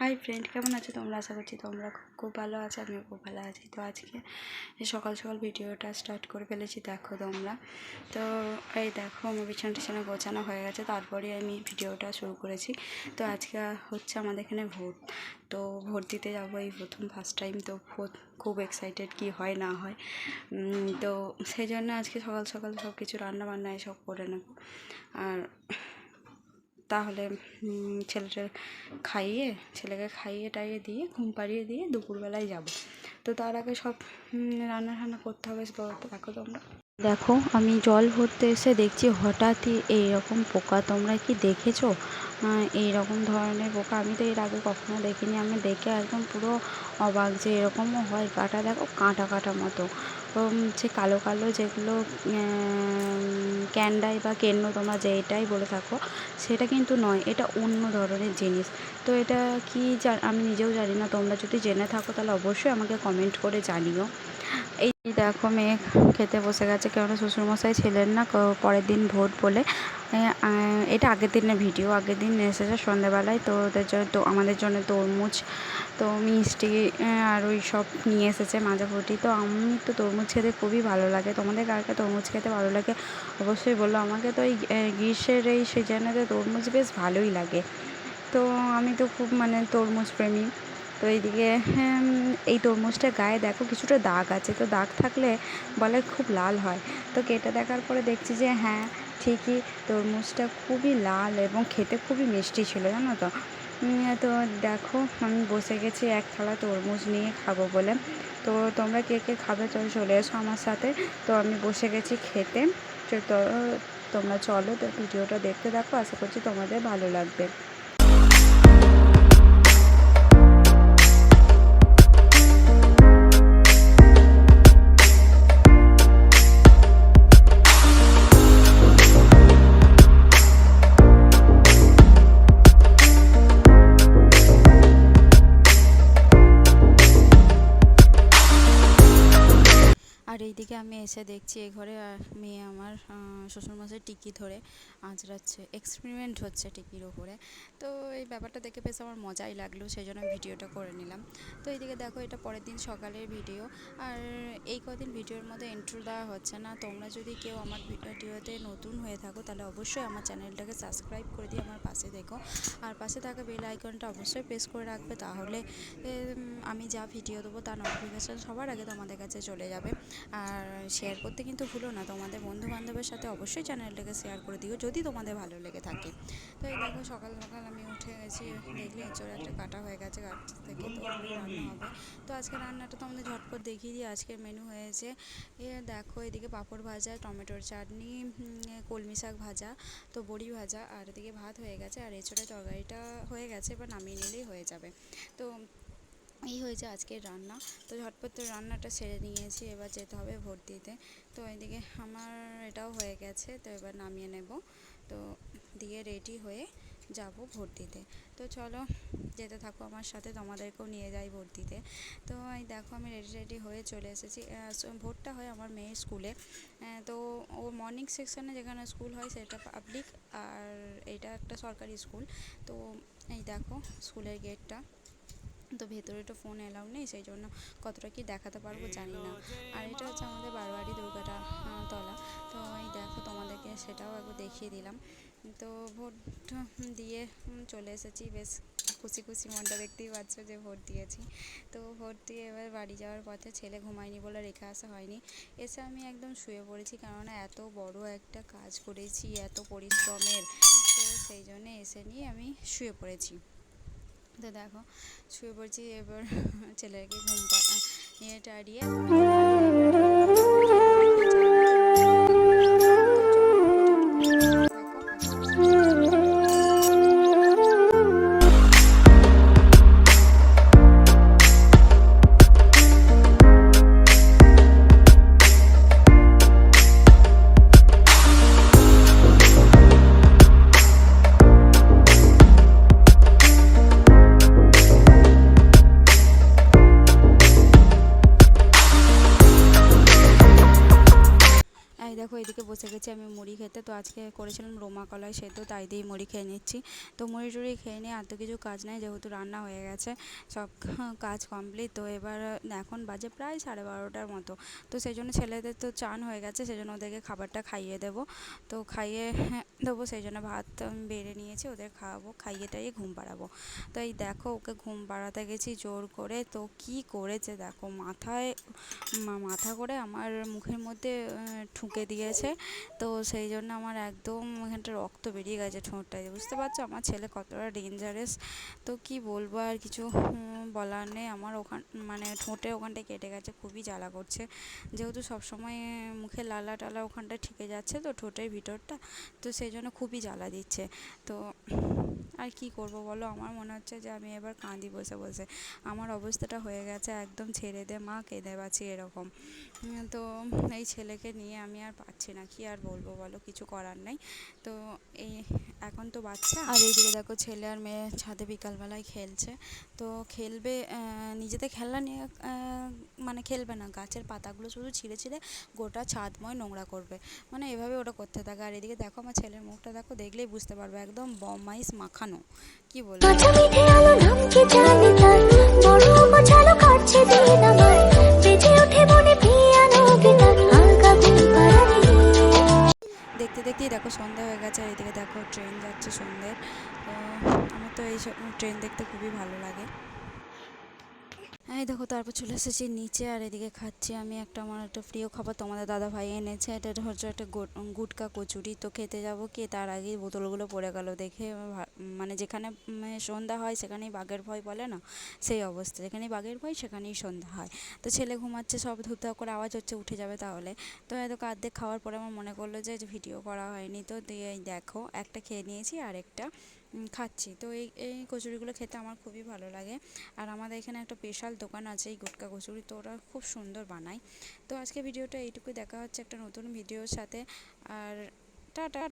Hi friend কেমন আছো তোমরা? আশা করছি তোমরা খুব ভালো আছো, আমিও খুব ভালো আছি। তো আজকে সকাল সকাল ভিডিওটা স্টার্ট করে ফেলেছি, দেখো তোমরা। তো এই দেখো, আমার বিছানা টিছানা গোছানো হয়ে গেছে তারপরে আমি ভিডিওটা শুরু করেছি। তো আজকে হচ্ছে আমাদের এখানে ভোট তো ভোট দিতে যাব এই প্রথম ফার্স্ট টাইম তো ভোট খুব এক্সাইটেড কি হয় না হয়। তো সেই জন্য আজকে সকাল সকাল সব কিছু রান্না বান্না এসব করে নেব। আর তাহলে উম, ছেলেটা খাইয়ে ছেলেকে খাইয়ে টাইয়ে দিয়ে ঘুম পাড়িয়ে দিয়ে দুপুরবেলায় যাব। তো তার আগে সব রান্না টান্না করতে হবে দেখো তোমরা। দেখো আমি জল ভরতে এসে দেখছি হঠাৎই এইরকম পোকা। তোমরা কি দেখেছ? এই রকম ধরনের পোকা? আমি তো এর আগে কখনো দেখিনি। আমি দেখে একদম পুরো অবাক যে এরকমও হয়। গাটা দেখো কাঁটা কাঁটা মতো। সে কালো কালো যেগুলো ক্যান্ডাই বা কেন্ন তোমরা যেটাই বলে থাকো, সেটা কিন্তু নয়, এটা অন্য ধরনের জিনিস। তো এটা কি আমি নিজেও জানি না, তোমরা যদি জেনে থাকো তাহলে অবশ্যই আমাকে কমেন্ট করে জানিও। দেখো, মেয়ে খেতে বসে গেছে। কেননা শ্বশুরমশাই ছিলেন না পরের দিন ভোট বলে। এটা আগের দিনের ভিডিও। আগের দিন এসেছে সন্ধ্যেবেলায়। তো ওদের জন্য তো আমাদের জন্য তরমুজ, তো মিষ্টি আর ওই সব নিয়ে এসেছে মাজাফুটি তো আমি তো তরমুজ খেতে খুবই ভালো লাগে। তোমাদের কার কার তরমুজ খেতে ভালো লাগে? অবশ্যই বলল আমাকে। তো এই গ্রীষ্মের এই সিজনেতে তরমুজ বেশ ভালোই লাগে। তো আমি তো খুব মানে তরমুজ প্রেমী। তো এইদিকে এই তরমুজটা গায়ে দেখো কিছুটা দাগ আছে। তো দাগ থাকলে বলে খুব লাল হয়। তো কেটে দেখার পরে দেখছি যে হ্যাঁ ঠিকই তরমুজটা খুবই লাল এবং খেতে খুবই মিষ্টি ছিল, জানো তো। তো দেখো, আমি বসে গেছি, এক থালা তরমুজ নিয়ে খাব বলে। তো তোমরা কে কে খাবে তো চলে এসো আমার সাথে। তো আমি বসে গেছি খেতে। তো- তোমরা চলো, তো ভিডিওটা দেখতে দেখো আশা করছি তোমাদের ভালো লাগবে। আমি এসে দেখছি এ ঘরে, আর মেয়ে আমার শ্বশুরমশাই টিকি ধরে আঁচড়াচ্ছে এক্সপেরিমেন্ট হচ্ছে টিকির ওপরে। তো এই ব্যাপারটা দেখে বেশ আমার মজাই লাগল সেই জন্য ভিডিওটা করে নিলাম। তো এইদিকে দেখো, এটা পরের দিন সকালের ভিডিও, আর এই কদিন ভিডিওর মধ্যে ইন্ট্রো দেওয়া হচ্ছে না। তোমরা যদি কেউ আমার ভিডিওতে নতুন হয়ে থাকো, তাহলে অবশ্যই আমার চ্যানেলটাকে সাবস্ক্রাইব করে দিয়ে আমার পাশে দেখো। আর পাশে থাকা বেল আইকনটা অবশ্যই প্রেস করে রাখবে, তাহলে আমি যা ভিডিও দেবো তার নোটিফিকেশান সবার আগে তোমাদের কাছে চলে যাবে। আর শেয়ার করতে কিন্তু ভুলো না। তোমাদের বন্ধু বান্ধবের সাথে অবশ্যই চ্যানেলটাকে শেয়ার করে দিও, যদি তোমাদের ভালো লেগে থাকে। তো এই দেখো সকাল সকাল আমি উঠে গেছি, দেখলে এঁচড় একটা কাটা হয়ে গেছে, গাছ থেকে তো রান্না হবে। তো আজকে রান্নাটা তোমাদের ঝটপট দেখিয়ে দিই আজকের মেনু হয়েছে এ দেখো এদিকে পাঁপড় ভাজা, টমেটোর চাটনি কলমি শাক ভাজা, তো বড়ি ভাজা, আর এদিকে ভাত হয়ে গেছে, আর এঁচড়ের তরকারিটা হয়ে গেছে, এবার নামিয়ে নিলেই হয়ে যাবে। তো এই হয়েছে আজকের রান্না। তো ঝটপট তো রান্নাটা সেরে নিয়েছি, এবার যেতে হবে ভোট দিতে। তো এদিকে আমার এটাও হয়ে গেছে, তো এবার নামিয়ে নেব। তো দিয়ে রেডি হয়ে যাব ভোট দিতে। তো চলো যেতে থাকো আমার সাথে, তোমাদেরকেও নিয়ে যাই ভোট দিতে। তো এই দেখো আমি রেডি রেডি হয়ে চলে এসেছি। ভোটটা হয় আমার মেয়ের স্কুলে। তো ও মর্নিং সেকশনে যেখানে স্কুল হয় সেটা পাবলিক আর এটা একটা সরকারি স্কুল। তো এই দেখো স্কুলের গেটটা তো ভেতরে তো ফোন এলাও নেই, সেই জন্য কতটা কি দেখাতে পারব জানি না। আর এটা হচ্ছে আমাদের বারোয়ারি দুর্গাটা তলা। তো এই দেখো তোমাদেরকে সেটাও একবার দেখিয়ে দিলাম। তো ভোট দিয়ে চলে এসেছি, বেশ খুশি খুশি মনটা দেখতেই পাচ্ছ যে ভোট দিয়েছি। তো ভোট দিয়ে এবার বাড়ি যাওয়ার পথে ছেলে ঘুমায়নি বলে রেখে আসা হয়নি। এসে আমি একদম শুয়ে পড়েছি কেননা এত বড় একটা কাজ করেছি, এত পরিশ্রমের। তো সেই জন্যে এসে নিয়ে আমি শুয়ে পড়েছি। তো দেখো শুয়ে পড়ছি এবার ছেলেকে ঘুম পা নিয়ে টাড়িয়ে বসে গেছি আমি মুড়ি খেতে। তো আজকে করেছিলাম রোমা কলাই সেদ্ধ, তাই দিয়েই মুড়ি খেয়ে নিচ্ছি। তো মুড়ি টুড়ি খেয়ে নিয়ে আর তো কিছু কাজ নাই, যেহেতু রান্না হয়ে গেছে, সব কাজ কমপ্লিট তো এবার এখন বাজে প্রায় সাড়ে বারোটার মতো। তো সেই জন্য ছেলেদের তো চান হয়ে গেছে সেই জন্য ওদেরকে খাবারটা খাইয়ে দেবো। তো খাইয়ে দেবো সেই জন্য ভাত আমি বেড়ে নিয়েছি, ওদের খাওয়াবো, খাইয়ে টাইয়ে ঘুম পাড়াবো। তো এই দেখো, ওকে ঘুম পাড়াতে গেছি জোর করে। তো কি করেছে দেখো, মাথায় মাথা করে আমার মুখের মধ্যে ঠুকে দিয়েছে। তো সেই জন্য আমার একদম এখানটা রক্ত বেরিয়ে গেছে ঠোঁটটায়, বুঝতে পারছ? আমার ছেলে কতটা ডেঞ্জারাস তো কি বলব আর কিছু বলার নেই। আমার ওখান মানে ঠোঁটে ওখানটায় কেটে গেছে, খুবই জ্বালা করছে। যেহেতু সবসময় মুখে লালা টালা ওখানটা ঠিকে যাচ্ছে, তো ঠোঁটের ভিতরটা, তো সেই জন্য খুবই জ্বালা দিচ্ছে। তো আর কি করব বলো? আমার মনে হচ্ছে যে আমি এবার কাঁদি বসে বসে। আমার অবস্থাটা হয়ে গেছে একদম ছেড়ে দে, মা কেঁদে বাঁচি এরকম। তো এই ছেলেকে নিয়ে আমি আর পাচ্ছি না। কি আর বলব বলো কিছু করার নেই। তো এই এখন তো বাচ্চা। আর এইদিকে দেখো ছেলে আর মেয়ে ছাদে বিকালবেলায় খেলছে। তো খেলবে নিজেদের খেলনা নিয়ে মানে খেলবে না। গাছের পাতাগুলো শুধু ছিঁড়ে ছিঁড়ে গোটা ছাদময় নোংরা করবে। মানে এভাবে ওটা করতে থাকে। আর এদিকে দেখো আমার ছেলের মুখটা দেখো দেখলেই বুঝতে পারবে। একদম বমাইস মাখানো। কি বলব? যাচ্ছে সন্ধ্যের। তো আমার তো এই ট্রেন দেখতে খুবই ভালো লাগে। এই দেখো তারপর চলে এসেছি নিচে আর এদিকে খাচ্ছি আমি একটা আমার একটা প্রিয় খাবার তোমাদের দাদা ভাই এনেছে। এটা হচ্ছে একটা গুটকা কচুরি। তো খেতে যাব কি? তার আগেই বোতলগুলো পড়ে গেল দেখে। মানে যেখানে উম, সন্ধ্যা হয় সেখানেই বাঘের ভয় বলে না? সেই অবস্থা। যেখানেই বাঘের ভয় সেখানেই সন্ধ্যা হয়। তো ছেলে ঘুমাচ্ছে সব ধুপধাপ করে আওয়াজ হচ্ছে উঠে যাবে তাহলে। তো এত অর্ধেক খাওয়ার পরে আমার মনে করল যে ভিডিও করা হয়নি। তো দিয়ে দেখো একটা খেয়ে নিয়েছি আর একটা খাচ্ছি। তো এই এই কচুরিগুলো খেতে আমার খুবই ভালো লাগে। আর আমাদের এখানে একটা স্পেশাল দোকান আছে এই গুটকা কচুরি, তো ওরা খুব সুন্দর বানায়। তো আজকে ভিডিওটা এইটুকুই, দেখা হচ্ছে একটা নতুন ভিডিওর সাথে। আর টাটা!